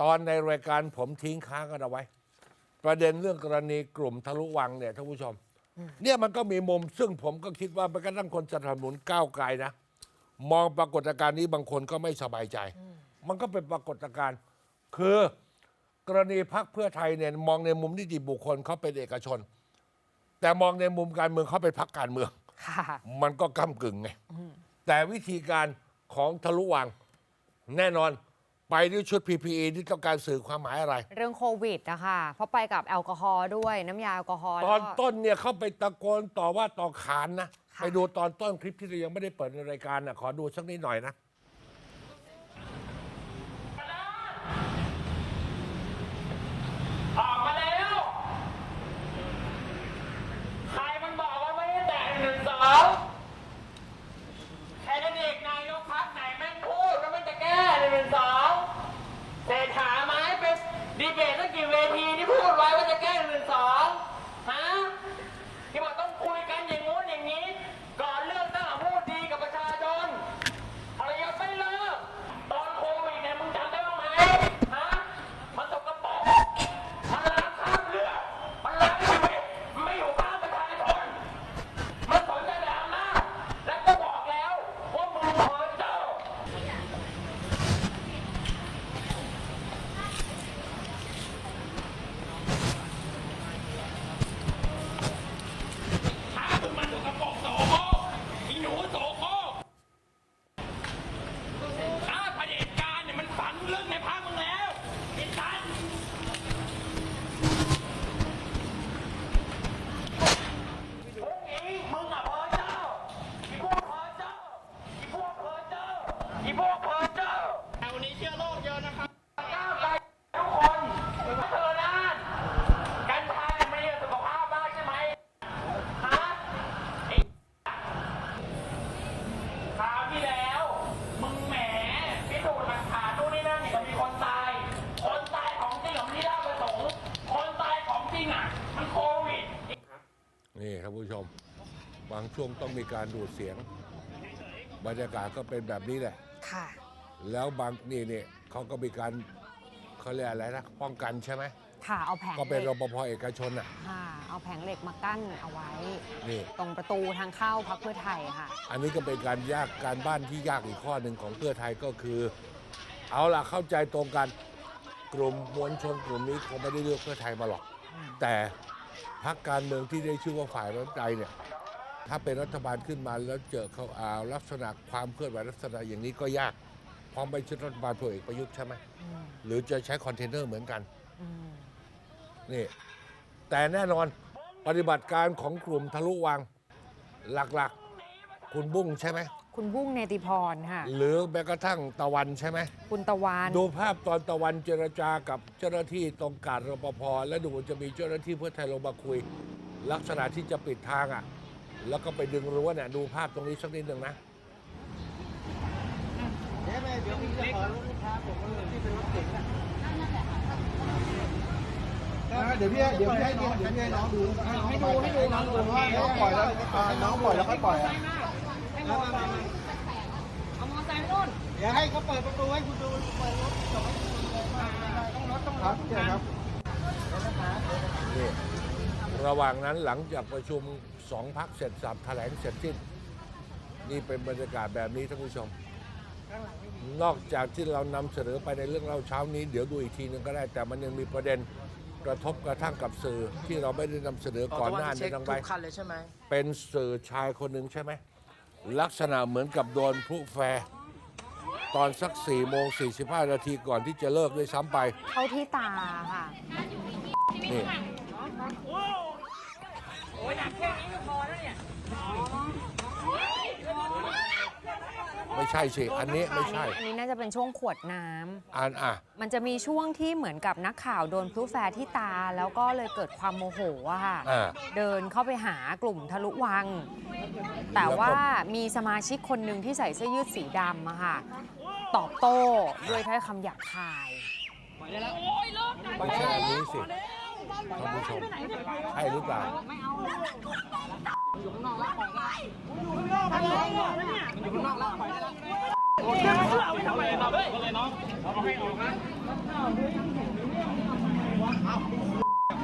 ตอนในรายการผมทิ้งค้างกันเอาไว้ ประเด็นเรื่องกรณีกลุ่มทะลุวังเนี่ยท่านผู้ชม เนี่ยมันก็มีมุมซึ่งผมก็คิดว่าเป็นกระทั่งคนสนับสนุนก้าวไกลนะ มองปรากฏการณ์นี้บางคนก็ไม่สบายใจ มันก็เป็นปรากฏการณ์ คือกรณีพักเพื่อไทยเนี่ยมองในมุมนิติบุคคลเขาเป็นเอกชน แต่มองในมุมการเมืองเขาเป็นพักการเมืองค่ะมันก็ก้ากึ่งไงแต่วิธีการของทะลุวังแน่นอน ไปด้วยชุด PPE ที่ต้องการสื่อความหมายอะไร เรื่องโควิดนะคะเพราะไปกับแอลกอฮอล์ด้วยน้ำยาแอลกอฮอล์ตแล้วอนก็ ต้นเนี่ยเขาไปตะโกนต่อว่าต่อขานนะ ค่ะ ไปดูตอนต้นคลิปที่เรายังไม่ได้เปิดในรายการนะขอดูสักนิดหน่อยนะ ออกมาแล้ว ใครมันบอกว่าไม่ได้แตะหนึ่งสองแคนดิเดตนายกพักไหนแม่งพูดว่ามันจะแก้หนึ่งสองเศรษฐาไม้เป็นดีเบตตั้งกี่เวทีที่พูดไว้ว่าจะแก้หนึ่งสองฮะ ที่บอกต้องคุยกันอย่างงู้นอย่างนี้ ก่อนเลือกตั้งพูดดีกับประชาชนอะไรยังไม่เลิก ตอนโควิดเนี่ยมึงจำได้บ้างไหมฮะ มันตกกระป๋องมันล้างคราบเลือดมันล้างชีวิตมันไม่อยู่ข้างประชาชน มันสนใจแต่อำนาจและก็บอกแล้วว่ามึงเพ้อเจ้า ถ้ามึงมันถูกกระป๋องโสโครกอีหนูโสโครกถ้าเผด็จการเนี่ยมันฝังลึกในพรรคมึงแล้วไอ้ตันพวกนี้มึงอะเพ้อเจ้าอีพวกเพ้อเจ้าอีพวกเพ้อเจ้าอีพวกเพ้อเจ้าแต่วันนี้เชื้อโรคเยอะนะครับก้าวไกลทุกคนเธอน่านกัญชาเนี่ยไม่ดีต่อสุขภาพบ้างใช่ไหม ฮะไอ้คราวที่แล้ว มึงแหมพิสูจน์หลักฐานนู่นนี่นั่นเนี่ยก็มีคนตาย คนตายของจริงของที่ราชประสงค์คนตายของจริงอะ มันโควิด นี่ ครับผู้ชม บางช่วงต้องมีการดูดเสียง บรรยากาศก็เป็นแบบนี้แหละ ค่ะ แล้วบางนี่นี่เขาก็มีการเขาเรียกอะไรนะป้องกันใช่ไหมค่ะเอาแผงก็เป็นเหรล็กปภเอกชนอะค่ะเอาแผงเหล็กมากั้นเอาไว้ นี่ตรงประตูทางเข้าพักเพื่อไทยค่ะ อันนี้ก็เป็นการยากการบ้านที่ยากอีกข้อหนึ่งของเพื่อไทยก็คือ เอาล่ะเข้าใจตรงกันกลุ่มมวลชนกลุ่มนี้คงไม่ได้เลือกเพื่อไทยมาหรอก แต่ พรรคการเมืองที่ได้ชื่อว่าฝ่ายรัฐใจเนี่ยถ้าเป็นรัฐบาลขึ้นมาแล้วเจอเขาเอาลักษณะความเคลื่อนไหวลักษณะอย่างนี้ก็ยากเพราะไม่ใช่รัฐบาลพลเอกประยุทธ์ใช่ไหมอืมหรือจะใช้คอนเทนเนอร์เหมือนกันอืมนี่แต่แน่นอนปฏิบัติการของกลุ่มทะลุวังหลักๆ คุณบุ้งใช่ไหม คุณบุ้งเนติพรค่ะ หรือแม้กระทั่งตะวันใช่ไหม คุณตะวันดูภาพตอนตะวันเจรจากับเจ้าหน้าที่ตรงการรปภและดูจะมีเจ้าหน้าที่เพื่อไทยลงมาคุย ลักษณะที่จะปิดทางอะ แล้วก็ไปดึงรั้วเนี่ยดูภาพตรงนี้สักนิดหนึ่งนะ เดี๋ยวพี่เดี๋ยวพี่ให้เดี๋ยวพี่ให้น้องดูให้ดูให้ดูน้องดูว่าน้องปล่อยแล้วอ่าน้องปล่อยแล้วค่อยปล่อยอะ มามามามาเอามอไซค์ไปนู่นเดี๋ยวให้เขาเปิดประตูให้คุณดูเปิดรถจบต้องรถต้องครับเชิญครับนี่ระหว่างนั้นหลังจากประชุมสองพักเสร็จสับแถลงเสร็จสิ้น นี่เป็นบรรยากาศแบบนี้ท่านผู้ชม นอกจากที่เรานำเสนอไปในเรื่องเล่าเช้านี้ เดี๋ยวดูอีกทีหนึงก็ได้ แต่มันยังมีประเด็นกระทบกระทั่งกับสื่อที่เราไม่ได้นำเสนอก่อนหน้านี้ทั้งไป ทุกคันเลยใช่ไหม เป็นสื่อชายคนหนึ่งใช่ไหม ลักษณะเหมือนกับโดนพลุแฟร์ตอนสัก4ี่โมง45นาทีก่อนที่จะเลิกด้วยซ้ำไป เข้าที่ตาค่ะ นี่ ไม่ใช่สิอันนี้ไม่ใช่ อันนี้น่าจะเป็นช่วงขวดน้ำอ่านอะ มันจะมีช่วงที่เหมือนกับนักข่าวโดนพลุแฟร์ที่ตา แล้วก็เลยเกิดความโมโหอะค่ะ อ่าเดินเข้าไปหากลุ่มทะลุวัง แต่ว่ามีสมาชิกคนหนึ่งที่ใส่เสื้อยืดสีดำอะค่ะ ตอบโต้ด้วยถ้อยคำหยาบคาย ไม่ใช่อันนี้สิ ท่านผู้ชมใช่หรือเปล่า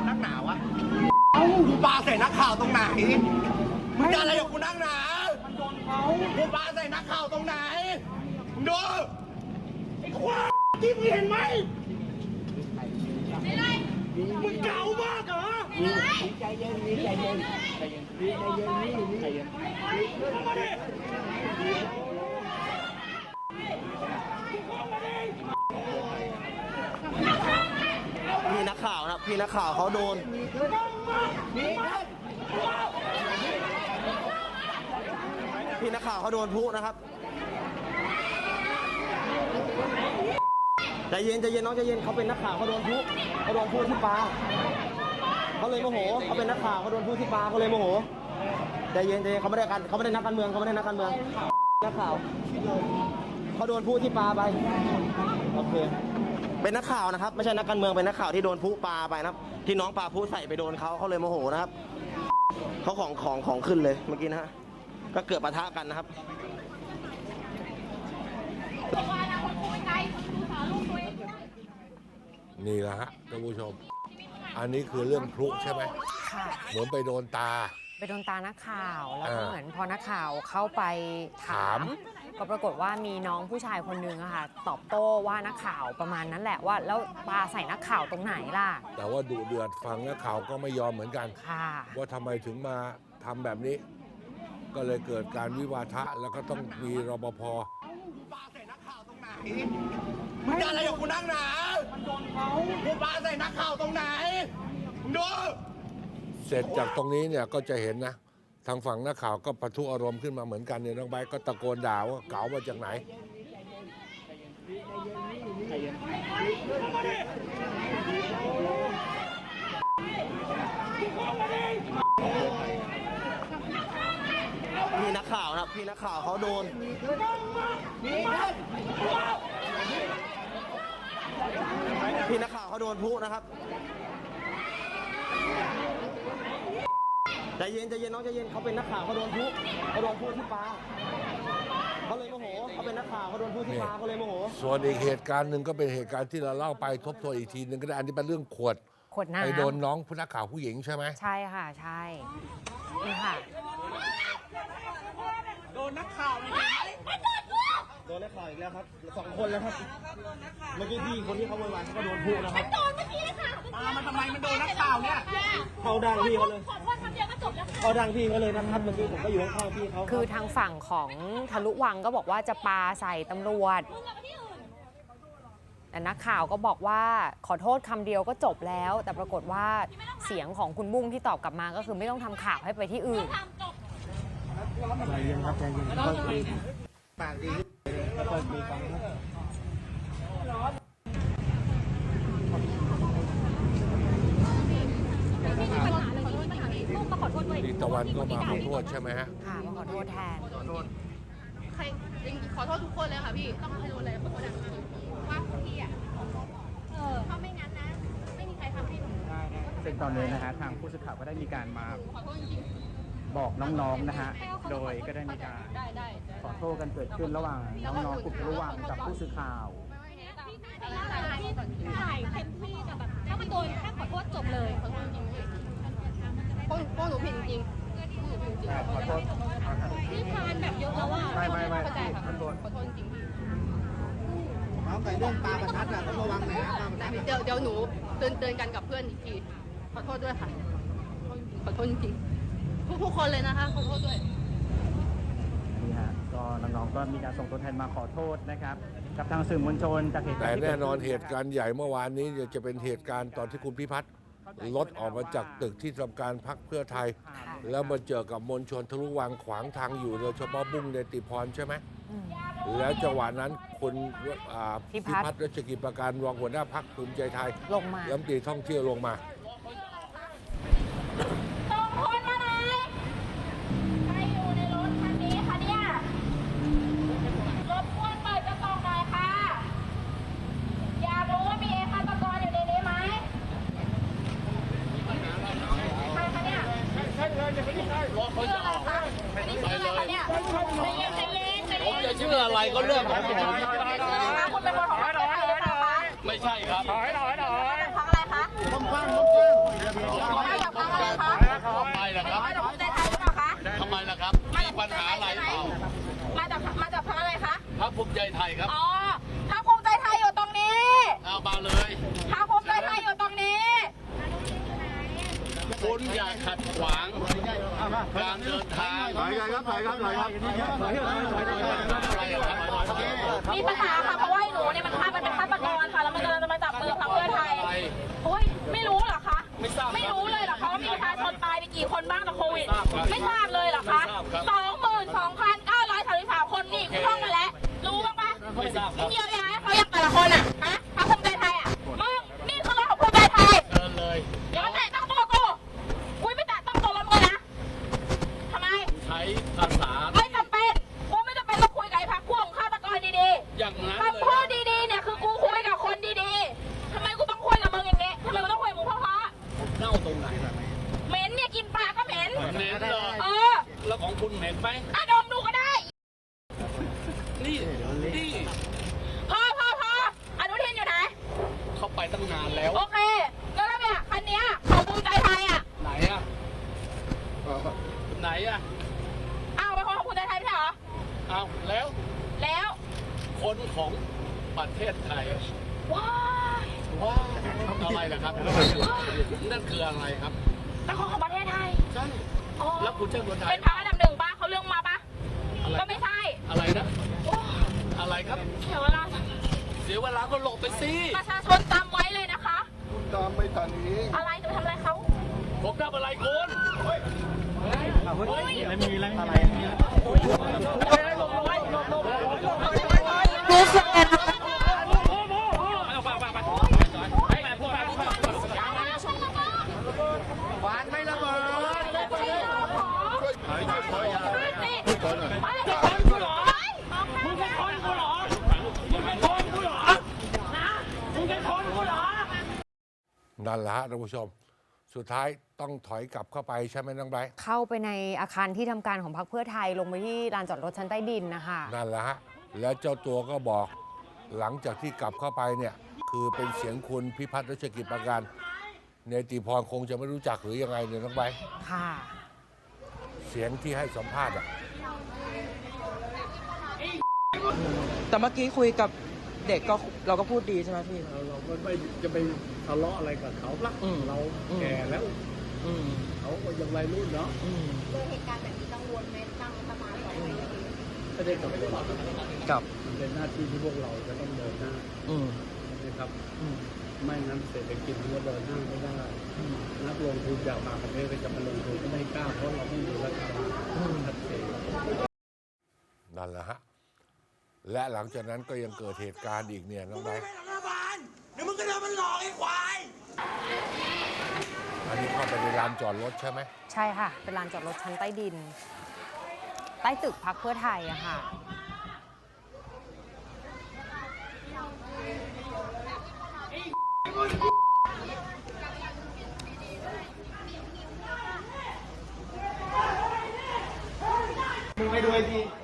นักหนาวะเอ้ากูปาใส่นักข่าวตรงไหน มึงจะอะไรกับกูนักหนากูปาใส่นักข่าวตรงไหนมึดูไอ้ควาที่มึงเห็นไหม มึงเก่ามากเหรอพี่นักข่าวนะพี่นักข่าวเขาโดนพี่นักข่าวเขาโดนพุนะครับ ใจเย็นใจเย็นน้องใจเย็นเขาเป็นนักข่าวเขาโดนพุเขาโดนพุที่ปลาเขาเลยโมโหเขาเป็นนักข่าวเขาโดนพุที่ปลาเขาเลยโมโหใจเย็นใจเย็นเขาไม่ได้กันเขาไม่ได้นักการเมืองเขาไม่ได้นักการเมืองนักข่าวเขาโดนพุที่ปลาไปโอเคเป็นนักข่าวนะครับ ไม่ใช่นักการเมืองเป็นนักข่าวที่โดนพุปลาไปนะครับ ที่น้องปลาพุใส่ไปโดนเขาเขาเลยโมโหนะครับเขาของของของขึ้นเลยเมื่อกี้นะฮะก็เกิดปะทะกันนะครับ นี่แหละฮะท่านผู้ชม อันนี้คือเรื่องพลุใช่ไหมค่ะเหมือนไปโดนตา ไปโดนตานักข่าว แล้วก็อ่าเหมือนพอนักข่าวเข้าไปถาถาม ม ก็ปรากฏว่ามีน้องผู้ชายคนนึงอะค่ะ ตอบโต้ว่านักข่าวประมาณนั้นแหละว่า แล้วปาใส่นักข่าวตรงไหนล่ะ แต่ว่าดุเดือดฟังนักข่าวก็ไม่ยอมเหมือนกัน ค่ะ ว่าทำไมถึงมาทำแบบนี้ ก็เลยเกิดการวิวาทะแล้วก็ต้องมีรปภ มึงจะอะไรกับกูนั่งหนามันโดนเขากูปาใส่นักข่าวตรงไหนมึงดู เสร็จจากตรงนี้เนี่ยก็จะเห็นนะ ทางฝั่งนักข่าวก็ปะทุอารมณ์ขึ้นมาเหมือนกันเนี่ยน้องใบร์ทก็ตะโกนด่าว่าเก๋ามาจากไหน พี่นักข่าวนะครับพี่นักข่าวเขาโดนพี่นักข่าวเขาโดนพุนะครับใจเย็นใจเย็นน้องใจเย็นเขาเป็นนักข่าวเขาโดนพุเขาโดนพุที่ปลาเขาเลยโมโหเขาเป็นนักข่าวเขาโดนพุที่ปลาเขาเลยโมโหส่วนอีกเหตุการณ์หนึ่งก็เป็นเหตุการณ์ที่เราเล่าไปทบทวนอีกทีหนึ่งก็ได้อันนี้เป็นเรื่องขวดขวดน้ไปโดนน้องผู้นักข่าวผู้หญิงใช่ไหมำใช่ค่ะใช่นี่ค่ะ โดนนักข่าวอีกแล้วครับสองคนแล้วครับ เมื่อกี้พี่คนที่เขาโวยวายเขาก็โดนพูนะครับ โดนเมื่อกี้เลยค่ะตามมาทำไมมันโดนนักข่าวเนี่ย เขาดังพี่เขาเลย ขอโทษคำเดียวก็จบแล้วค่ะเขาดังพี่เขาเลยนะครับเมื่อกี้ผมก็อยู่ข้างๆพี่เขาคือทางฝั่งของทะลุวังก็บอกว่าจะปาใส่ตำรวจ มึงอะไปที่อื่น แต่นักข่าวก็บอกว่าขอโทษคำเดียวก็จบแล้ว แต่ปรากฏว่าเสียงของคุณบุ้งที่ตอบกลับมาก็คือไม่ต้องทำข่าวให้ไปที่อื่น ทำจบ ใจเย็นครับใจเย็นค่อยคุยปากดีค่อยคุยกันนะไม่มีปัญหาเลยไม่มีปัญหาเลยลูกมาขอโทษด้วยนี่ตะวันก็มาขอโทษใช่ไหมฮะค่ะมาขอโทษแทนใครจริงๆขอโทษทุกคนเลยค่ะพี่ ต้องให้รู้เลยขอโทษนะว่าพวกพี่อะเออถ้าไม่งั้นนะ ไม่มีใครทำให้หนูซึ่งตอนนี้นะฮะทางผู้สื่อข่าวก็ได้มีการมาขอโทษจริง บอกน้องๆนะฮะ โดยก็ได้มีการๆได้ได้ได้ขอโทษกันเกิดขึ้นระหว่างน้องๆกลุ่มระหว่างกับผู้สื่อข่าวแต่ละแต่ละที่ถ่ายเต็มที่แต่แบบถ้ามันโดนแค่ขอโทษจบเลยขอโทษจริงๆพี่พวกพวกหนูผิดจริงๆพวกหนูผิดจริงๆขอโทษที่ทานแบบเยอะแล้วอะไม่ไม่ไม่เข้าใจค่ะมันโดนขอโทษจริงๆพี่เอาแต่เรื่องปลาประทัดอะต้องระวังหน่อยนะปลาประทัดเดี๋ยวเดี๋ยวหนูเตือนเตือนกันกับเพื่อนอีกทีขอโทษด้วยค่ะขอโทษจริงๆ ทุกทุกๆคนเลยนะคะขอโทษด้วย นี่ฮะก็น้องๆก็มีการส่งตัวแทนมาขอโทษนะครับกับทางสื่อมวลชนจากเหตุการแต่ณ์ที่แน่นอนกิดเหขึ้ตุการณ์ใหญ่เมื่อวานนี้เนี่ยจะเป็นเหตุการณ์ตอนที่คุณพิพัฒน์รถออกมาจากตึกที่ทำการพักเพื่อไทย แล้วมาเจอกับมวลชนทะลุวังขวางทางอยู่โดยเฉพาะบุ้งเนติพรใช่ไหมอืม แล้วจังหวะนั้นคุณอ่าพิพิพัฒน์พัฒน์รัชกิจประการรองหัวหน้าพักภูมิใจไทยลงมา รัฐมนตรีท่องเที่ยวลงมา ชื่ออะไรก็เรื่องของผมคุณเป็นคนของพรรคอะไรคะไม่ใช่ครับถอยถอยถอยพรรคอะไรคะผมฟังผมฟังไม่อยากฟังอะไรคะทำไมล่ะครับมาจากภูมิใจไทยหรือเปล่าคะทำไมล่ะครับมีปัญหาอะไรเปล่ามาจากมาจากพรรคอะไรคะพรรคภูมิใจไทยครับ คุณอย่าขัดขวางการเดินทางถอยกันครับถอยครับถอยครับอะไรครับมีปัญหาค่ะเพราะว่าไอ้หนูเนี่ยมันฆ่ามันเป็นฆาตกรค่ะแล้วมันกำลังจะมาจับมือพรรคเพื่อไทยโอ้ยไม่รู้เหรอคะไม่รู้เลยเหรอคะว่ามีประชาชนตายไปกี่คนบ้างจากโควิดไม่ทราบเลยเหรอคะสองหมื่นสองพันเก้าร้อยสามสิบสามคนนี่คุณท่องมาแล้วรู้บ้างปะไม่ทราบครับเยียวยาให้เขาอย่างแต่ละคนอะ ใช้ คนของประเทศไทย ว้ายว่าอะไรนะครับ นั่นคืออะไรครับเป็นคนของประเทศไทยใช่อ๋อแล้วคุณใช่คนไทยเป็นพรรคอันดับหนึ่งปะเขาเรื่องมาปะอะไรก็ไม่ใช่อะไรนะโอ้อะไรครับ เสียเวลาเสียเวลาก็หลบไปสิประชาชนจำไว้เลยนะคะตามไม่ทันเองอะไรจะไปทำอะไรเขาผมทำอะไรคุณรู้สึก วานไม่ระเบิด นั่นแหละฮะท่านผู้ชม สุดท้ายต้องถอยกลับเข้าไปใช่ไหมน้องไบร์ทเข้าไปในอาคารที่ทำการของพรรคเพื่อไทยลงไปที่ลานจอดรถชั้นใต้ดินนะคะ นั่นแหละฮะแล้วเจ้าตัวก็บอกหลังจากที่กลับเข้าไปเนี่ยคือเป็นเสียงคุณพิพัฒน์รัชกิจประการเนติพรคงจะไม่รู้จักหรือยังไงเนี่ยน้องไบร์ทค่ะ เสียงที่ให้สัมภาษณ์อะแต่เมื่อกี้คุยกับ เด็กก็เราก็พูดดีใช่ไหมพี่ เราก็ไม่จะไปทะเลาะอะไรกับเขาละอืม เราอืมแก่แล้ว อืมเขาก็ยังวัยรุ่นเนาะอืมไม่ได้กังวลกับ มันเป็นหน้าที่ที่พวกเราจะต้องเดินหน้าอืมนะครับ อืมไม่งั้นเศรษฐกิจมันก็เดินหน้าไม่ได้นักลงทุนจากต่างประเทศก็จะมาลงทุนก็ไม่กล้าเพราะเราไม่มีรัฐบาลชัดเจน นั่นแหละฮะ และหลังจากนั้นก็ยังเกิดเหตุการณ์อีกเนี่ยน้องไบร์ทอันนี้เข้าไปในลานจอดรถใช่ไหมใช่ค่ะ เป็นลานจอดรถชั้นใต้ดิน ใต้ตึกพรรคเพื่อไทยอะค่ะไปด้วยที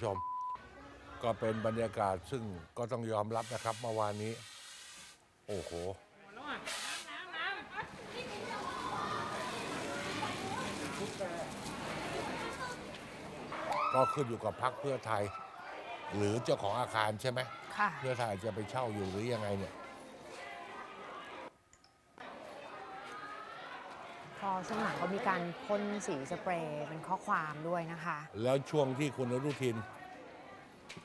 ผู้ชม ก็เป็นบรรยากาศซึ่งก็ต้องยอมรับนะครับเมื่อวานนี้ โอ้โห ก็ขึ้นอยู่กับพักเพื่อไทย หรือเจ้าของอาคารใช่ไหมค่ะ เพื่อไทยจะไปเช่าอยู่หรือยังไงเนี่ย พอ ช่วงหลังก็มีการพ่นสีสเปรย์เป็นข้อความด้วยนะคะ แล้วช่วงที่คุณอนุทิน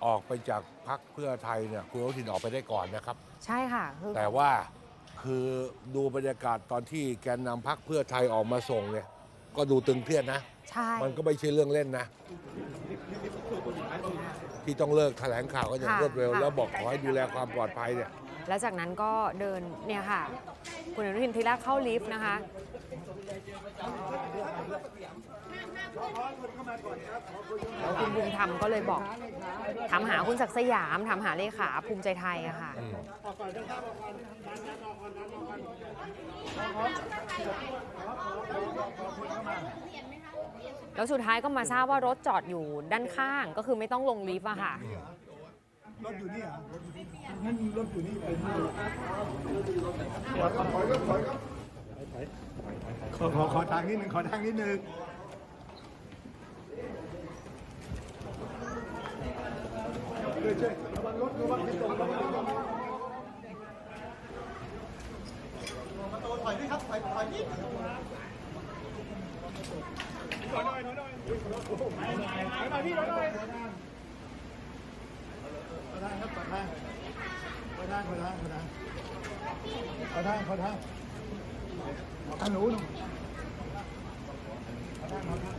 ออกไปจากพักเพื่อไทยเนี่ยคุณอนุทินออกไปได้ก่อนนะครับ ใช่ค่ะคือแต่ว่าคือดูบรรยากาศตอนที่แกนนำพักเพื่อไทยออกมาส่งเนี่ย ก็ดูตึงเครียดนะ ใช่ มันก็ไม่ใช่เรื่องเล่นนะ ที่ต้องเลิกแถลงข่าวก็อย่างรวดเร็วแล้วบอกขอให้ดูแลความปลอดภัยเนี่ย แล้วจากนั้นก็เดินเนี่ยค่ะ คุณอนุทินทีแรกเข้าลิฟต์นะคะ แล้วคุณภูมิธรรมก็เลยบอกถามหาคุณศักดิ์สยามถามหาเลขาภูมิใจไทยอะค่ะ แล้วสุดท้ายก็มาทราบว่ารถจอดอยู่ด้านข้างก็คือไม่ต้องลงลิฟต์อะค่ะ รถอยู่นี่เหรอนั่นรถอยู่นี่เป็น ขอขอขอทางนิดนึงขอทางนิดนึงช่วยช่วยระวังรถระวังที่ตรงระวังที่ตรงประตูถอยนี่ครับถอยถอยนิดถอยหน่อยถอยหน่อยถอยหน่อยถอยหน่อยพี่ถอยหน่อยขอทางครับขอทางขอทางขอทางขอทางขอทางขอทาง ขอทางหนูหนูขอทางขอทาง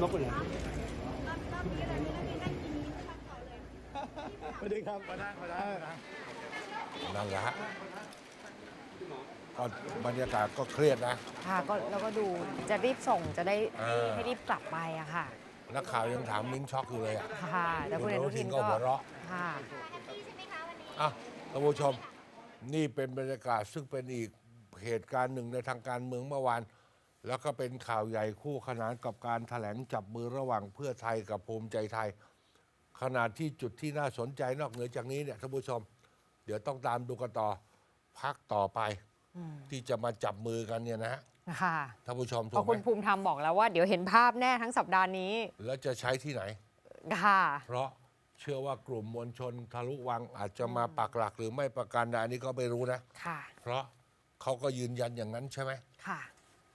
นกไปไหนสวัสดีครับขอทางขอทางขอทาง นั่นแหละฮะ ก็บรรยากาศก็เครียดนะ ค่ะก็แล้วก็ดูจะรีบส่งจะได้ให้เออ ให้รีบกลับไปอะค่ะ นักข่าวยังถามมิ้นช็อกอยู่เลยอะ ค่ะ แต่คุณอนุทินก็ก็หัวเราะ ค่ะ อะท่านผู้ชม นี่เป็นบรรยากาศซึ่งเป็นอีกเหตุการณ์หนึ่งในทางการเมืองเมื่อวาน แล้วก็เป็นข่าวใหญ่คู่ขนานกับการแถลงจับมือระหว่างเพื่อไทยกับภูมิใจไทย ขณะที่จุดที่น่าสนใจนอกเหนือจากนี้เนี่ยท่านผู้ชม เดี๋ยวต้องตามดูกันต่อพักต่อไป ที่จะมาจับมือกันเนี่ยนะฮะค่ะท่านผู้ชมเพถูกราะไหคุมณภูมิธรรมบอกแล้วว่าเดี๋ยวเห็นภาพแน่ทั้งสัปดาห์นี้แล้วจะใช้ที่ไหน ค่ะ เพราะเชื่อว่ากลุ่มมวลชนทะลุวังอาจจะมาปักหลักหรือไม่ประการใดอันนี้ก็ไม่รู้นะ ค่ะ เพราะเขาก็ยืนยันอย่างนั้นใช่ไหม ค่ะ